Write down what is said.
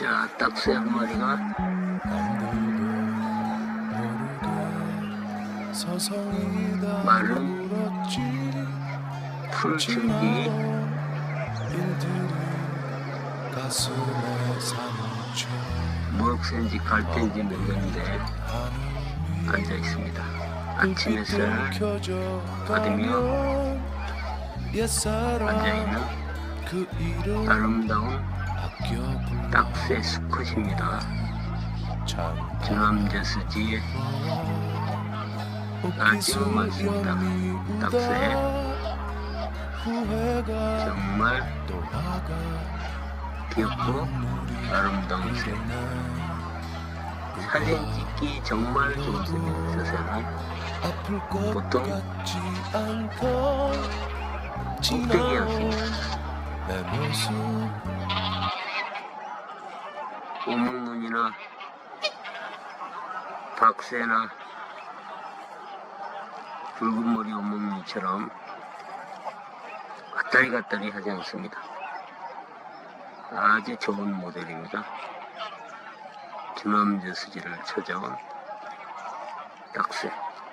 자, 딱새 한 마리가 마른 풀줄기 무엇인지 갈때인지 모르겠는데 앉아 있습니다. 아침 햇살을 받으며 앉아있는 그 아름다운 딱 참 주남저수지에 아주 많습니다. 딱새 정말 귀엽고 아름다운 새. 사진 찍기 정말 아플 것 보통 꼭대기였습니다. 오목눈이나 박새나 붉은 머리 오목눈처럼 왔다리 갔다리 하지 않습니다. 아주 좋은 모델입니다. 주남저 수지를 찾아온 딱새.